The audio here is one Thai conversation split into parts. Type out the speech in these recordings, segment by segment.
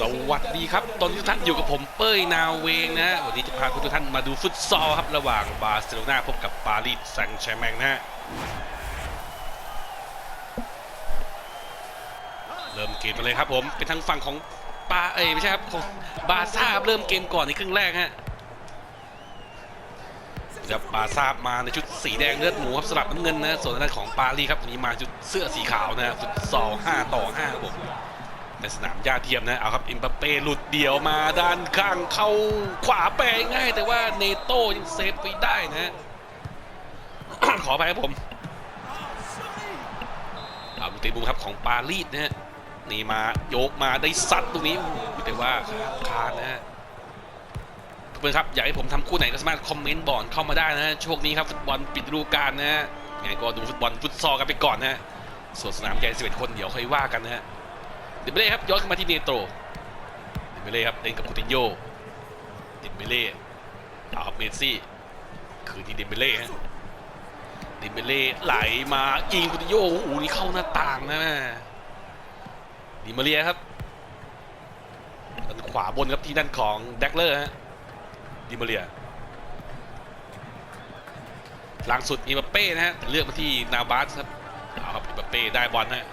สวัสดีครับ ตอนนี้ทุกท่านอยู่กับผมเป้ยนาเวงนะ วันนี้จะพาทุกท่านมาดูฟุตซอลครับ ระหว่างบาร์เซโลนาพบกับปารีสแซงต์แชร์แมงนะฮะ เริ่มเกมกันเลยครับผม เป็นทางฝั่งของปาเอ้ยไม่ใช่ครับของบาซ่ารับเริ่มเกมก่อนในครึ่งแรกฮะครับบาร์ซ่ามาในชุดสีแดงเลือดหมูครับสลับน้ำเงินนะ ส่วนด้านของปารีสครับวันนี้มาชุดเสื้อสีขาวนะฟุตซอล5ต่อ5ครับผม ในสนามหญ้าเทียมนะเอาครับอิมบัปเป้หลุดเดี่ยวมาด้านข้างเข้าขวาแปง่าย แต่ว่าเนโต้ยังเซฟไว้ได้นะ ขอไปครับผมเอาลูกตะมุมครับของปารีสนะฮะนี่มาโยกมาได้ซัดตรงนี้แต่ว่าคานนะฮะทุกคนครับอยากให้ผมทำคู่ไหนก็สามารถคอมเมนต์บอกเข้ามาได้นะฮะช่วงนี้ครับฟุตบอลปิดฤดูกาลนะฮะไงก็ดูฟุตบอลฟุตซอลกันไปก่อนนะฮะส่วนสนามใหญ่11คนเดี๋ยวค่อยว่ากันนะฮะ เดมเบเล่ครับย้อนขึ้นมาที่เนโตรเดมเบเล่ครับเล่นกับคูตินโยเดมเบเล่เอาบเมซี่คืนที่เดมเบเล่ฮะเดมเบเล่ไหลมายิงคูตินโยโอ้โหนี่เข้าหน้าต่างนะดิมาเรียครับด้านขวาบนครับที่ด้านของแดกเลอร์ฮะดิมาเรียหลังสุดอีมบัปเป้นะฮะเลือกมาที่นาบาสครับเอาครับอีมบัปเป้ได้บอลฮะ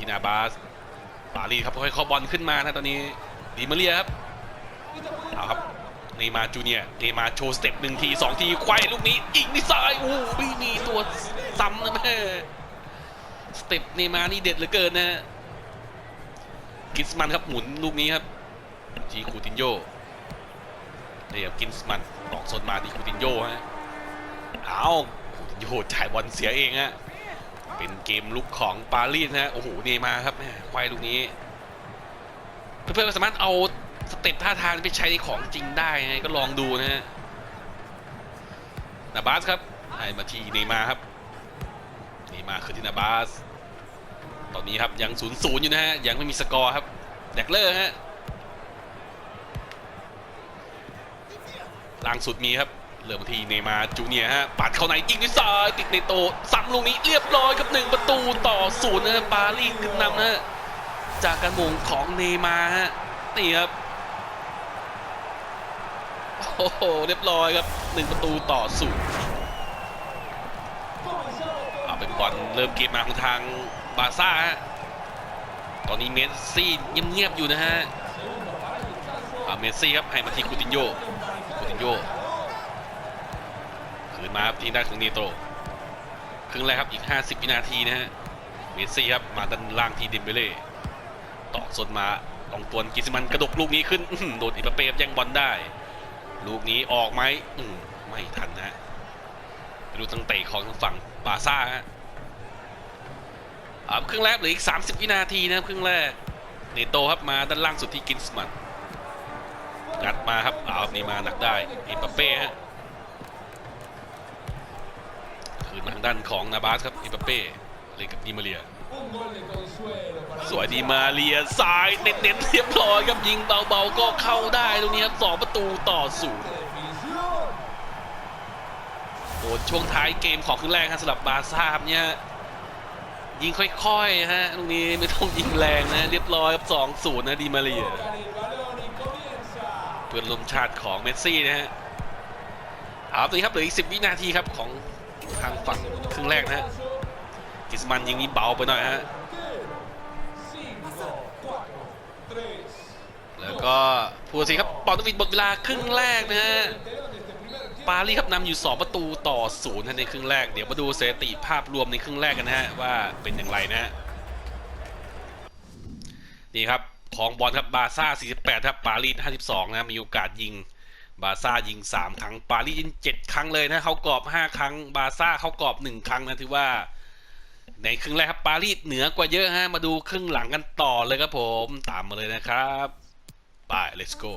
ทีนาบาสปารีครับค่อยๆเข้าบอลขึ้นมานะตอนนี้ดีมาเรียครับเอาครับเนมาจูเนียเนมาโชว์สเต็ปหนึ่งทีสองทีควายลูกนี้อีกนี่ซ้ายโอ้โหไม่มีตัวซ้ำนะแม่สเต็ปเนมานี่เด็ดเหลือเกินนะกินสมันครับหมุนลูกนี้ครับทีคูตินโยเนี่ยครับกินสมันตอกโซนมาทีคูตินโยฮะเอาคูตินโยจ่ายบอลเสียเองฮะ เป็นเกมลุกของปารีสนะฮะโอ้โหเนย์มาครับแม่ควายลูกนี้ เพื่อนๆก็สามารถเอาสเต็ปท่าทางไปใช้ในของจริงได้ไงก็ลองดูนะฮะนาบาสครับให้มาที่เนมาครับเนมาคือที่นาบาส ตอนนี้ครับยังศูนย์ศูนย์อยู่นะฮะยังไม่มีสกอร์ครับแดกเลอร์ฮะล่างสุดมีครับ ริ่มที่เนมาร์จูเนียฮะปัดเข้าในยิงด้วยซ้ายติดในโตซ้ำลูกนี้เรียบร้อยครับหนึ่งประตูต่อศูนย์นะปารีสขึ้นนำนะจากการมงของเนมาร์ฮะนี่ครับโอ้โหเรียบร้อยครับหนึ่งประตูต่อศูนย์เอาเป็นบอลเริ่มเกมมาของทางบาซ่าฮะตอนนี้เมสซี่เงียบๆอยู่นะฮะเอาเมสซี่ครับให้มาทีคูตินโยคูตินโย มาครับที่ด้านของเนโตรครึ่งแรกครับอีก 50 วินาทีนะฮะเมสซี่ครับมาด้านล่างที่เดมเบเล่ต่อสนมาลองตวนกิสมันกระดกลูกนี้ขึ้นโดนอิปเป้แย่งบอลได้ ลูกนี้ออกไหมมไม่ทันนะฮะไปดูทางเตะของทางฝั่งบาซ่าฮะอ่าครึ่งแรกเหลืออีก 30 วินาทีนะครึ่งแรกเนโตครับมาด้านล่างสุดที่กินสมันงัดมาครับเอาวนี่มาหนักได้อิปเป้ฮะ คืนมาทางด้านของนาบาสครับอิมบัปเป้เลยกับดีมาเรีย สวยดีมาเรียซ้ายเน้นๆเรียบร้อยครับยิงเบาๆก็เข้าได้ตรงนี้ครับสองประตูต่อศูนย์โอ้ช่วงท้ายเกมของครึ่งแรกครับสำหรับบาร์ซ่าครับเนี่ยยิงค่อยๆฮะตรงนี้ไม่ต้องยิงแรงนะเรียบร้อยครับสองศูนย์นะดีมาเรียเพื่อนลมชาติของเมสซี่นะฮะเอาตัวนี้ครับเหลืออีก10วินาทีครับของ ทางฝั่งครึ่งแรกนะฮะกิสมันยิงนี้เบาไปหน่อยฮะแล้วก็พูดสิครับปอนตวินหมดเวลาครึ่งแรกนะฮะปารีครับนำอยู่ 2 ประตูต่อศูนย์ในครึ่งแรก เดี๋ยวมาดูสถิติภาพรวมในครึ่งแรกกันนะฮะว่าเป็นอย่างไรนะฮะนี่ครับของบอลครับบาซ่า 48 ครับปารีส52 นะมีโอกาสยิง บาซ่ายิง 3 ครั้ง ปารีสยิง7ครั้งเลยนะเขากรอบ 5 ครั้ง บาซ่าเขากรอบ 1 ครั้งนะถือว่า ในครึ่งแรกครับ ปารีสเหนือกว่าเยอะฮะ มาดูครึ่งหลังกันต่อเลยครับผม ตามมาเลยนะครับไป let's go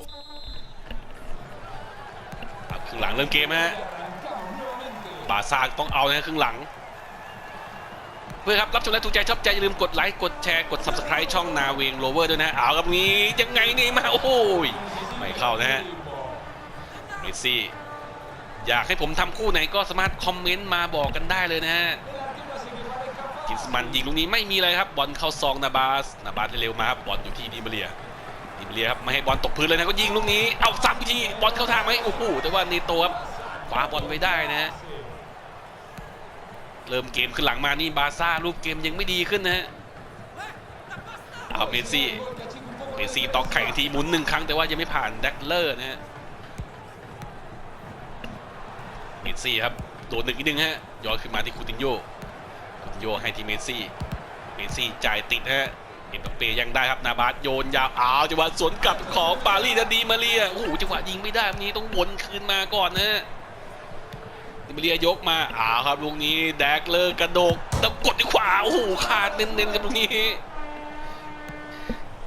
ครึ่งหลังเริ่มเกมฮะ บาซ่าต้องเอานะครึ่งหลัง เพื่อครับ รับชมและถูกใจชอบใจ อย่าลืมกดไลค์กดแชร์กด subscribe ช่องนาเวงโรเวอร์ด้วยนะ เอาครับนี้ยังไงนี่มา โอ้ยไม่เข้านะฮะ เมสซี่ อยากให้ผมทำคู่ไหนก็สามารถคอมเมนต์มาบอกกันได้เลยนะฮะกินสมันยิงลูกนี้ไม่มีอะไรครับบอลเข้าซองนาบาสนาบาสเร็วมาครับบอลอยู่ที่ดิมาเรียดิมาเรียครับไม่ให้บอลตกพื้นเลยนะก็ยิงลูกนี้เอาซ้ำอีกทีบอลเข้าทางไหมโอ้โหแต่ว่าเนโตครับคว้าบอลไว้ได้นะฮะเริ่มเกมขึ้นหลังมานี่บาซ่ารูปเกมยังไม่ดีขึ้นนะฮะเอาเมซี่เมซี่ตอกไข่ทีหมุนหนึ่งครั้งแต่ว่ายังไม่ผ่านแดกเลอร์นะฮะ เมสซี่ครับโดนหนึ่งอีกหนึ่งฮะย้อนขึ้นมาที่คูตินโยคูตินโยให้ที่เมสซี่เมสซี่จ่ายติดฮะเอ็มบัปเป้ยังได้ครับนาบาสโยนยาวอ้าวจังหวะสวนกลับของปารีสดีมาเรียโอ้โหจังหวะยิงไม่ได้วันนี้ต้องวนคืนมาก่อนนะฮะดีมาเรียยกมาอ้าวครับลูกนี้แดกเลอร์กระโดกแล้วกดด้วยขวาโอ้โหขาดเน้นๆครับลูกนี้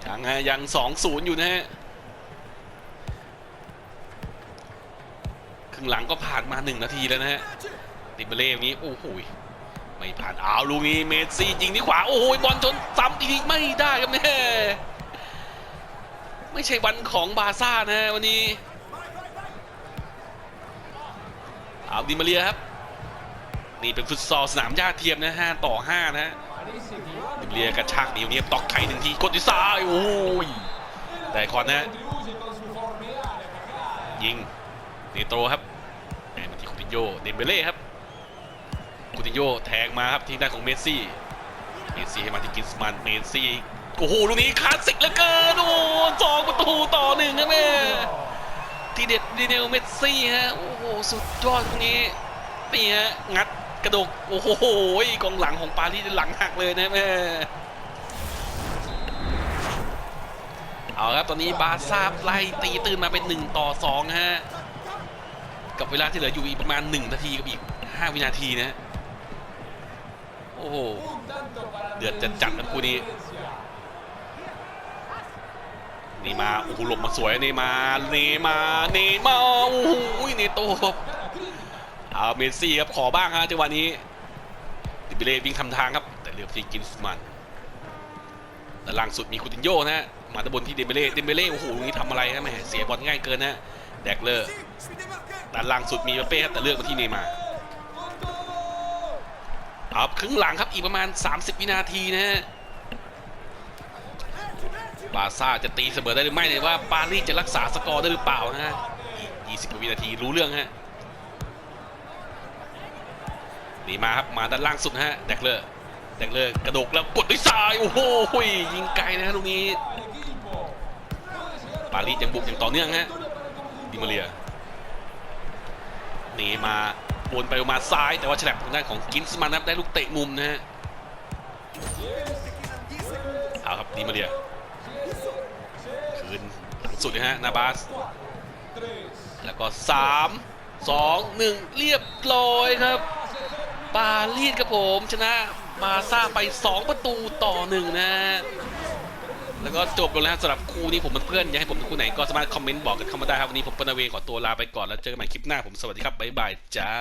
ยังฮะยังสองศูนย์อยู่นะฮะ ครึ่งหลังก็ผ่านมาหนึ่งนาทีแล้วนะฮะดิเบเล่นี้ โอ้โหไม่ผ่านอ้าวลูกนี้เมสซี่ยิงที่ขวา โอ้โหยบอลชนซ้ำอีกไม่ได้ครับเนี่ยไม่ใช่วันของบาซ่านะวันนี้เอาดิมาเรียครับ นี่เป็นฟุตซอลสนามหญ้าเทียมนะฮะต่อห้านะฮะดิมาเรียกระชากเดียวนี้ตอกไข่หนึ่งทีกดที่ซ้ายโอ้ยแต่คอนนะฮะยิงเนโตรครับ ตินโยเดมเบเล่ครับคูตินโยแทงมาครับที่ด้านของเมสซี่ เมสซี่ให้มาที่กินสมันเมสซี่โอ้โหลูกนี้คลาสสิกเหลือเกินโอ้สองประตูต่อหนึ่งครับแม่ที่เด็ดดีเนลเมสซี่ฮะโอ้โหสุดยอดตรงนี้นี่ฮะงัดกระดกโอ้โหกองหลังของปารีสหลังหักเลยนะแม่เอาครับตอนนี้บาร์ซ่าไล่ตีตื่นมาเป็น 1 ต่อ 2 ฮะ กับเวลาที่เหลืออยู่อีกประมาณ 1 นาทีกับอีก 5 วินาทีนะ โอ้โห เดือดจัดจัดนะคู่นี้ นี่มา โอ้โหหลบมาสวยนี่มาเนมาเนมาโอ้โหเนโตบเอาเมสซี่ครับขอบ้างฮะจังหวะนี้ดิเบเล่วิ่งทำทางครับ แต่เลือกที่กินสมันด้านล่างสุดมีคูตินโยนะฮะมาตะบนที่เดมเบเล่เดมเบเล่โอ้โหตรงนี้ทำอะไรฮะแม่เสียบอลง่ายเกินนะแดกเลอร์ ด้านล่างสุดมีเปเป้ครับแต่เลือกมาที่เนมาร์เอาครึ่งหลังครับอีกประมาณ 30 วินาทีนะฮะบาซ่าจะตีเสมอได้หรือไม่เนี่ยว่าปารีสจะรักษาสกอร์ได้หรือเปล่านะฮะอีก 20 กว่าวินาทีรู้เรื่องฮะหนีมาครับมาด้านล่างสุดฮะแดกเลอร์แดกเลอร์กระโดกแล้วกดด้วยซ้ายโอ้โหยิงไกลนะฮะตรงนี้ปารีสยังบุกอย่างต่อเนื่องฮะดิมาเรีย หนีมาวนไปมาซ้ายแต่ว่าฉลับทางด้านของกินส์มันนับได้ลูกเตะมุมนะฮะเอาครับดิมาเรียคืนหลังสุดนะฮะนาบาส แล้วก็3 2 1เรียบร้อยครับปารีสครับผมชนะบาซ่าไป 2 ประตูต่อ1นะฮะ แล้วก็จบลงแล้วสำหรับคู่นี้ผมเป็นเพื่อนอยากให้ผมเป็นคู่ไหนก็สามารถคอมเมนต์บอกกันเข้ามาได้ครับวันนี้ผมปนเวขอตัวลาไปก่อนแล้วเจอกันใหม่คลิปหน้าผมสวัสดีครับบ๊ายบายจ้า